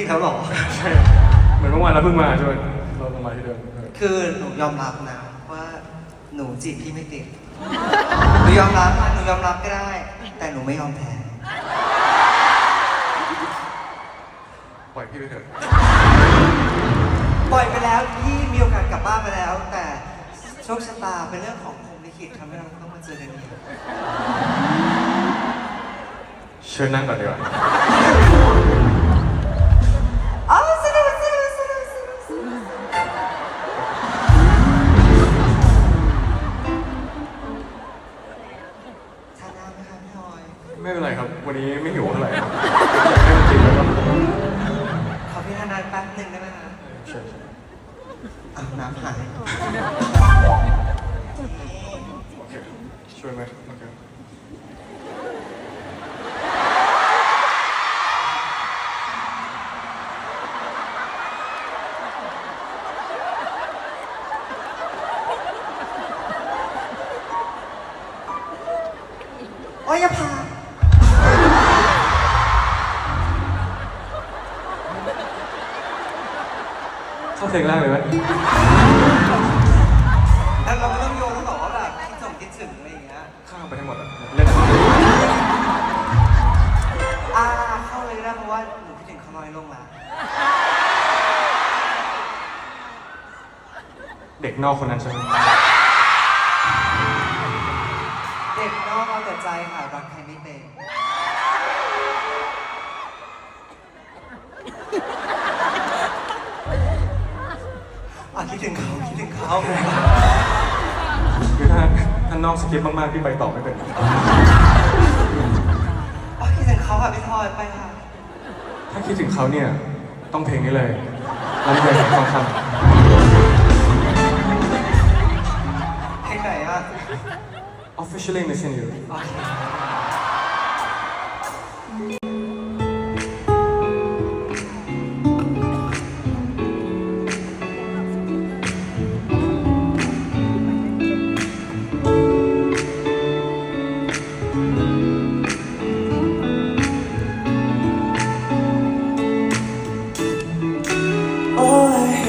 อีกแล้วเหรอ ใช่เหมือนเมื่อวานเราเพิ่งมาใช่ไหมเราลงมาที่เดิมเออคือหนูยอมรับนะว่าหนูจีบพี่ไม่ติด หนูยอมรับหนูยอมรับก็ได้ แต่หนูไม่ยอมแพ้ปล่อยพี่ไปเถอะปล่อยไปแล้วพี่มีโอกาสกลับบ้านไปแล้ว แต่โชคชะตาเป็นเรื่องของพรหมลิขิตทำให้เราต้องมาเจอกันอีกเชิญนั่งก่อนดีกว่า ไม่เป็นไรครับ วันนี้ไม่หิวเท่าไหร่ครับอยากให้มันจริงแล้วก็ขอพี่ทานน้ำแป๊บหนึ่งได้ไหมคะเชิญอะน้ำหาย โอเคช่วยไหมโอเค เข้าเพลงแรกเลยไหมแล้วเราไม่ต้องโยนแล้วบอกว่าแบบคิดถึงคิดถึงอะไรอย่างเงี้ยข้ามไปให้หมดอะเล่นอ่าเข้าเลยก็ได้เพราะว่าหนูคิดถึงเขาน้อยลงแล้วเด็กนอกคนนั้นใช่ไหมเด็กนอกเอาแต่ใจค่ะรักใครไม่เป็น เขาคือถ้าถ้านอกสคริปต์มากๆพี่ไปต่อไม่เป็นอะคิดถึงเขาค่ะพี่ทอยไปค่ะ ถ้าคิดถึงเขาเนี่ยต้องเพลงนี้เลยลำเพลงของทองคเพลงไหนอะ officially missing you โอเค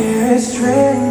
Here is strength.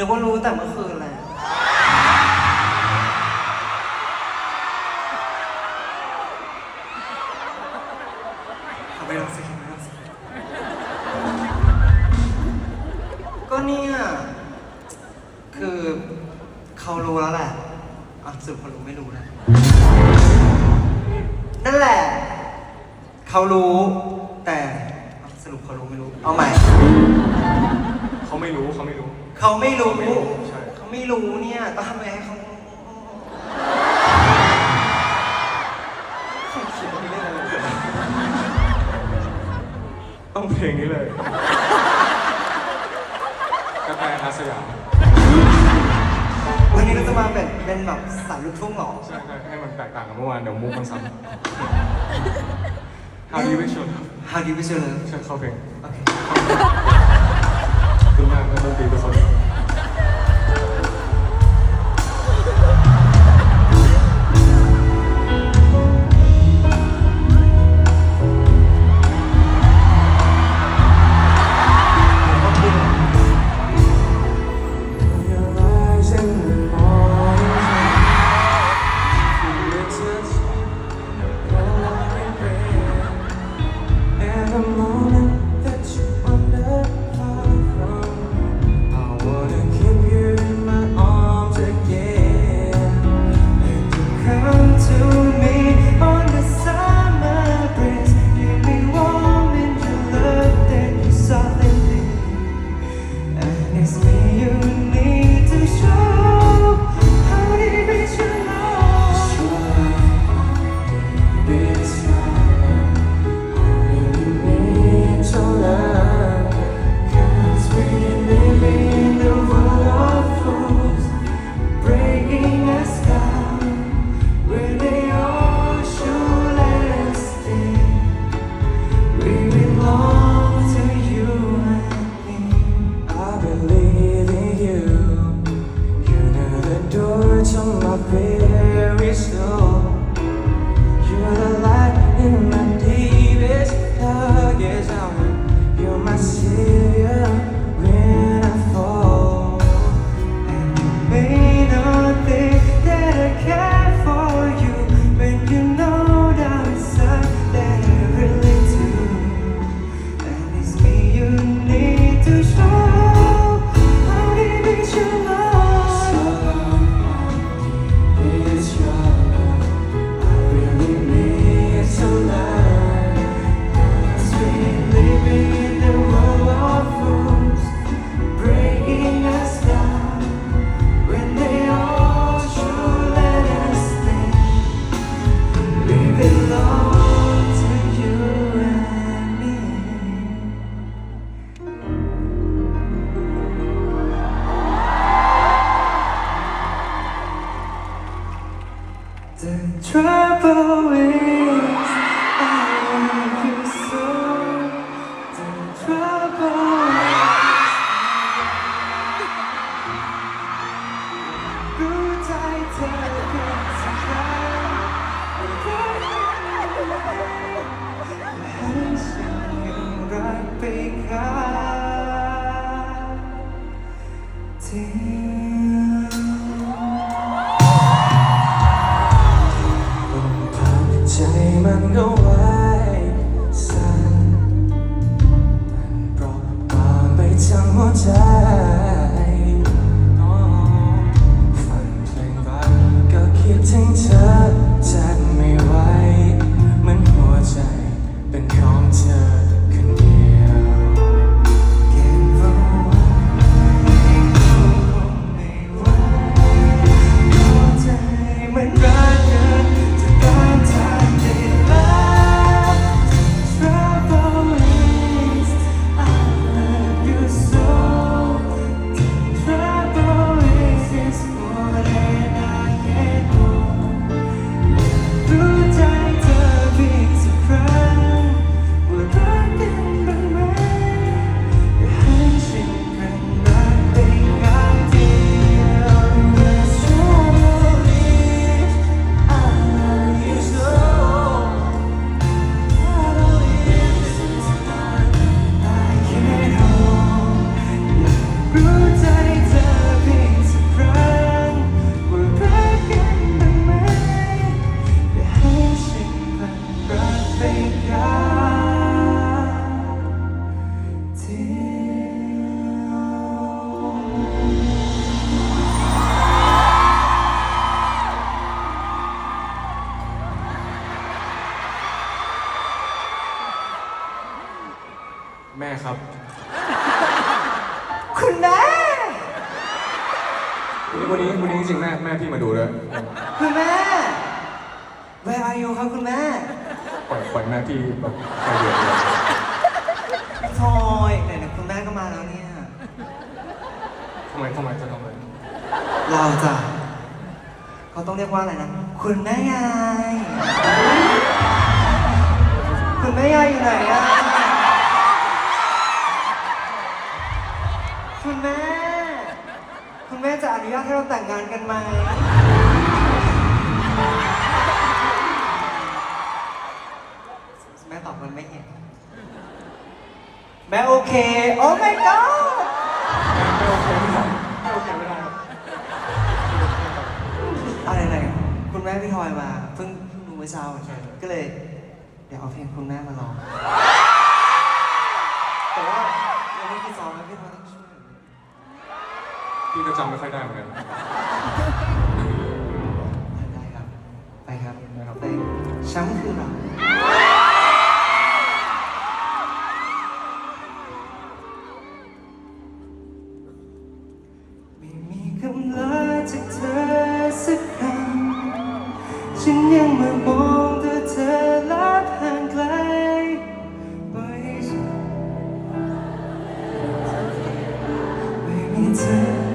นึกว่ารู้แต่เมื่อคืนแล้วเอาไม่ต้องสิไม่ต้องสิก็เนี่ยคือเขารู้แล้วแหละอะสรุดเขารู้ไม่รู้นะนั่นแหละ เขารู้ ไม่รู้ไม่รู้ใช่ เขาไม่รู้เนี่ยต้องทำไงให้เขาเขาเขียนไม่ได้เลยต้องเพลงนี้เลยกระแตอาสยามวันนี้เราจะมาเป็นเป็นแบบสายลูกทุ่งเหรอ ใช่ใช่ให้มันแตกต่างกับเมื่อวานเดี๋ยวมุกมันซ้ำ How do you wish you love How do you wish you love เชิญเข้าเพลง โอเค ขอบคุณมากนักดนตรีทุกคนำไมทำไมจะทำไมเราจะเขาต้องเรียกว่าอะไรนะ คุณแม่ยาย คุณแม่ยายอยู่ไหนอะคุณแม่ คุณแม่จะอนุญาตให้เราแต่งงานกันไหมแม่ตอบมันไม่เห็น แม่โอเค โอ้ my god ไรไหนคุณแม่พี่ทอยมาเพิ่งเพิ่งรู้เมื่อเช้าก็เลย เดี๋ยวเอาเพลงคุณแม่มาร้องแต่ว่ายังไม่ได้ซ้อมนะพี่ทอยต้องช่วยพี่ก็จำไม่ค่อยได้เหมือนกันได้ครับ ไปครับนะครับไปช้ำคือเรา ไ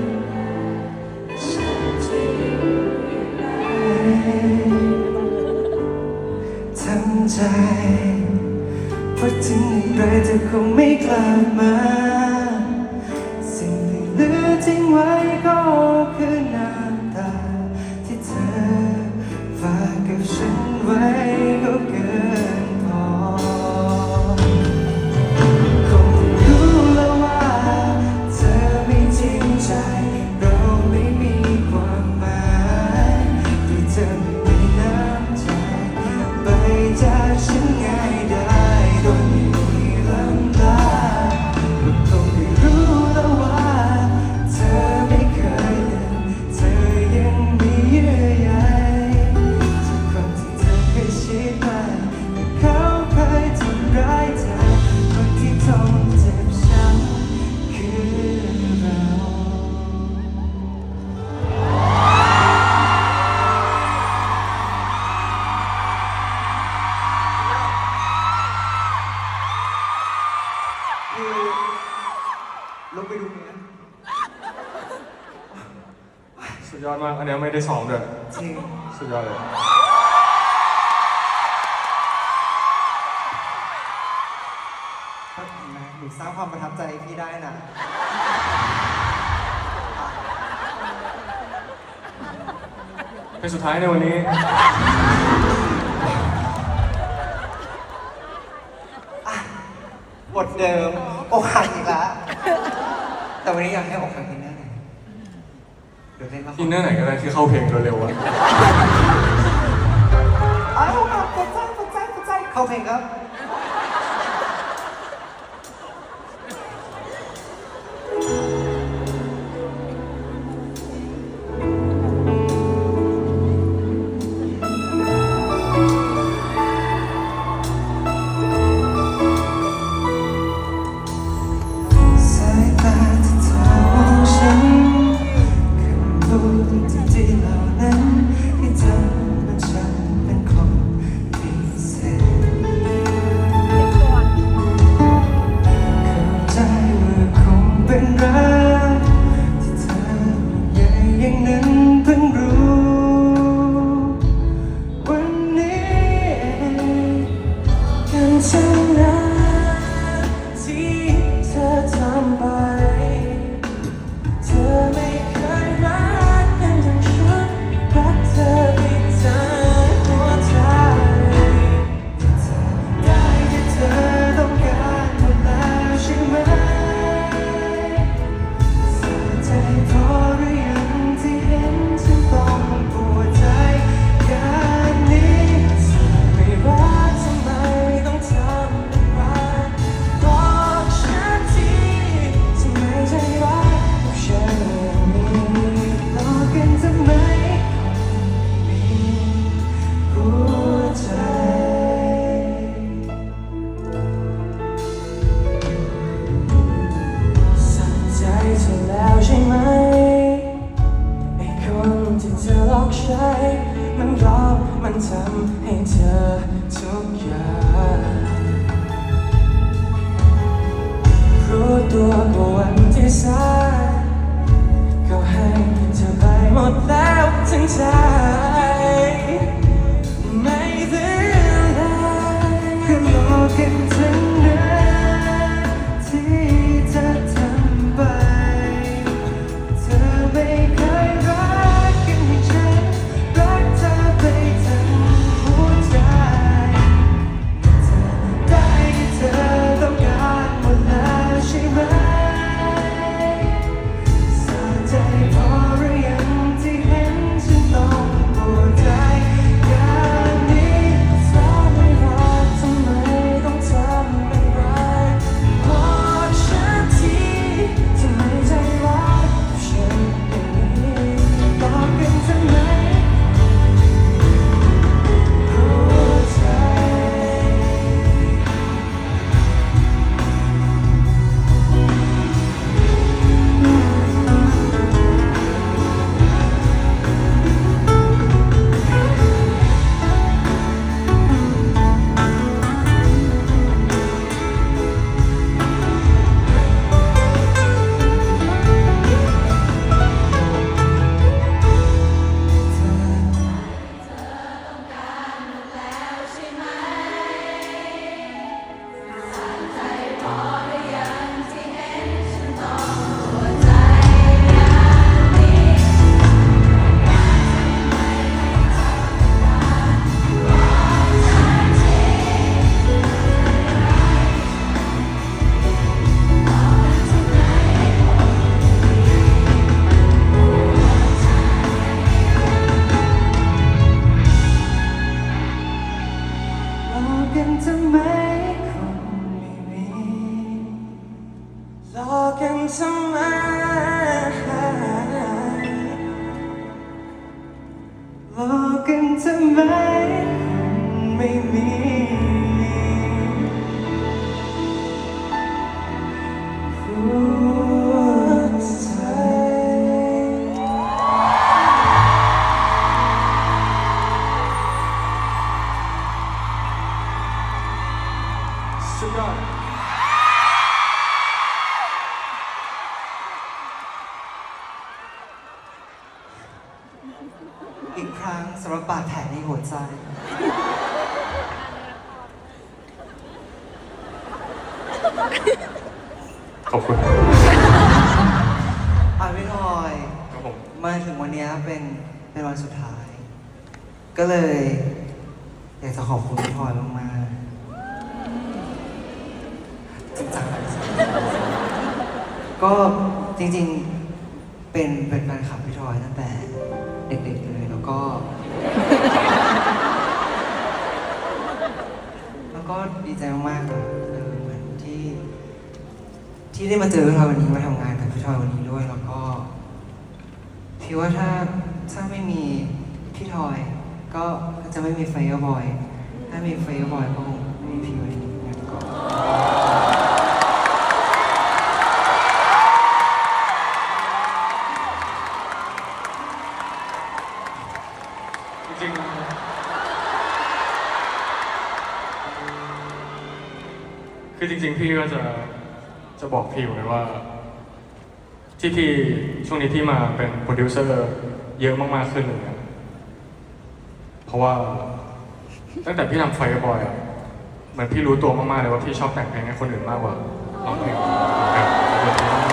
ลงไปดูเนื้อสุดยอดมาก อันเนี้ยไม่ได้ซ้อมด้วยจริงสุดยอดเลยก็เห็นไหมหนูสร้างความประทับใจให้พี่ได้นะ เป็นสุดท้ายในวันนี้ บทเดิมอกหักอีกแล้ว แต่วันนี้อยากให้อกหักกินได้ไหนเดี๋ยวเล่นละครอินเนอร์ไหนก็ได้ที่เข้าเพลงเร็วๆอะอ้าวอกหักปวดใจปวดใจปวดใจเข้าเพลงครับ ใจ ไม่เหลือะไรก็รอกกัน ทำไมคงไม่มีรอกันทำไมรอกกันทำไมคงไม่มี อีกครั้งสำหรับบาดแผลในหัวใจ ขอบคุณอะพี่ทอยครับผมมาถึงวันเนี้ยเป็นเป็นวันสุดท้าย ก็เลย อยากจะขอบคุณพี่ทอยมากๆจริงจังก็จริงๆ เป็นเป็นแฟนคลับพี่ทอยตั้งแต่เด็ ก็ แล้วก็ดีใจมากๆอะเออเหมือนที่ ที่ได้มาเจอพี่ทอยวันนี้มาทำงานกับพี่ทอยวันนี้ด้วย แล้วก็พี่ว่าถ้าถ้าไม่มีพี่ทอย ก็ก็จะไม่มีไฟเออร์บอย ถ้ามีไฟเออร์บอยก็คงไม่มีพี่วันนี้งั้นก็ พี่ก็จะจะบอกพี่ไหมว่า ที่พี่ช่วงนี้ที่มาเป็นโปรดิวเซอร์เยอะมากๆขึ้นเลยนะเพราะว่าตั้งแต่พี่ทำไฟบอยอะเหมือนพี่รู้ตัวมากๆเลยว่าพี่ชอบแต่งเพลงให้คนอื่นมากกว่าร้องเพลงครับ